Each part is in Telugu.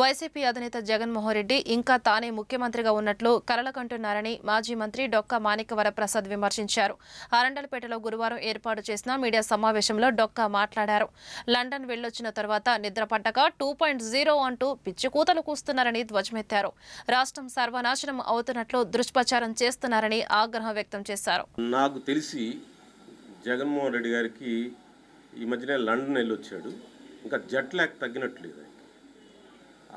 వైసీపీ అధినేత జగన్మోహన్ రెడ్డి ఇంకా తానే ముఖ్యమంత్రిగా ఉన్నట్లు కలలకంటున్నారని మాజీ మంత్రి డొక్కా మాణిక్యవర ప్రసాద్ విమర్శించారు. అరండలపేటలో గురువారం ఏర్పాటు చేసిన మీడియా సమావేశంలో డొక్కా మాట్లాడారు. లండన్ వెళ్ళొచ్చిన తర్వాత నిద్రపడ్డగా టూ పాయింట్ జీరో అంటూ పిచ్చికూతలు కూస్తున్నారని ధ్వజమెత్తారు. రాష్ట్రం సర్వనాశనం అవుతున్నట్లు దుష్ప్రచారం చేస్తున్నారని ఆగ్రహం వ్యక్తం చేశారు. నాకు తెలిసి జగన్మోహన్ రెడ్డి గారికి ఈ మధ్యనే లండన్ వెళ్ళి వచ్చాడు ఇంకా జట్ ల్యాక్ తగ్గినట్లేదు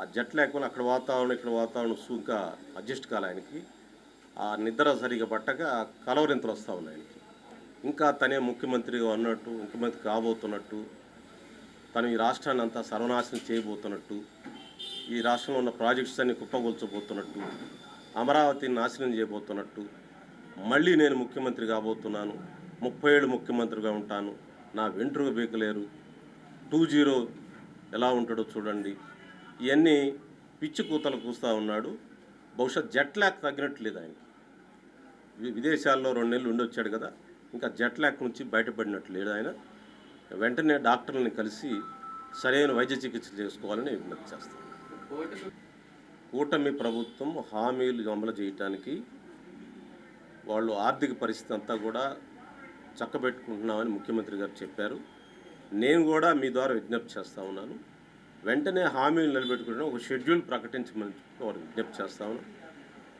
ఆ జట్ లేకుండా అక్కడ వాతావరణం ఇక్కడ వాతావరణం ఇంకా అడ్జస్ట్ కాలే ఆయనకి. ఆ నిద్ర సరిగా పట్టక కలవరింతలు వస్తూ ఉన్నాయి ఆయనకి. ఇంకా తనే ముఖ్యమంత్రిగా ఉన్నట్టు ముఖ్యమంత్రి కాబోతున్నట్టు తను ఈ రాష్ట్రాన్ని అంతా సర్వనాశనం చేయబోతున్నట్టు ఈ రాష్ట్రంలో ఉన్న ప్రాజెక్ట్స్ అన్ని కుప్పగొల్చబోతున్నట్టు అమరావతిని నాశనం చేయబోతున్నట్టు మళ్ళీ నేను ముఖ్యమంత్రి కాబోతున్నాను ముప్పై ఏళ్ళు ముఖ్యమంత్రిగా ఉంటాను నా వెంట్రుక బీకలేరు టూ జీరో ఎలా ఉంటాడో చూడండి. ఇవన్నీ పిచ్చి కూతలు కూస్తూ ఉన్నాడు. బహుశా జెట్ ల్యాక్ తగ్గినట్టు లేదు ఆయనకి. వి- విదేశాల్లో రెండు నెలలు ఉండి వచ్చాడు కదా ఇంకా జెట్ ల్యాక్ నుంచి బయటపడినట్లు లేడు ఆయన. వెంటనే డాక్టర్లని కలిసి సరైన వైద్య చికిత్స చేసుకోవాలని విజ్ఞప్తి చేస్తాను కూటమి ప్రభుత్వం హామీలు అమలు చేయటానికి వాళ్ళు ఆర్థిక పరిస్థితి అంతా కూడా చక్కబెట్టుకుంటున్నామని ముఖ్యమంత్రి గారు చెప్పారు. నేను కూడా మీ ద్వారా విజ్ఞప్తి చేస్తూ ఉన్నాను. వెంటనే హామీలు నిలబెట్టుకుంటే ఒక షెడ్యూల్ ప్రకటించమని చెప్పి విజ్ఞప్తి చేస్తా ఉన్నాను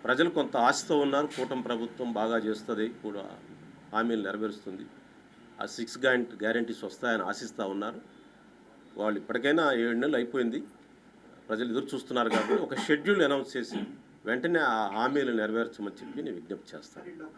ప్రజలు కొంత ఆశతో ఉన్నారు. కూటమి ప్రభుత్వం బాగా చేస్తుంది కూడా హామీలు నెరవేరుస్తుంది. ఆ సిక్స్ గ్యారెంటీ గ్యారంటీస్ వస్తాయని ఆశిస్తూ ఉన్నారు. వాళ్ళు ఇప్పటికైనా ఏడు నెలలు అయిపోయింది. ప్రజలు ఎదురు చూస్తున్నారు కాబట్టి ఒక షెడ్యూల్ అనౌన్స్ చేసి వెంటనే ఆ హామీలు నెరవేర్చమని చెప్పి నేను విజ్ఞప్తి చేస్తాను.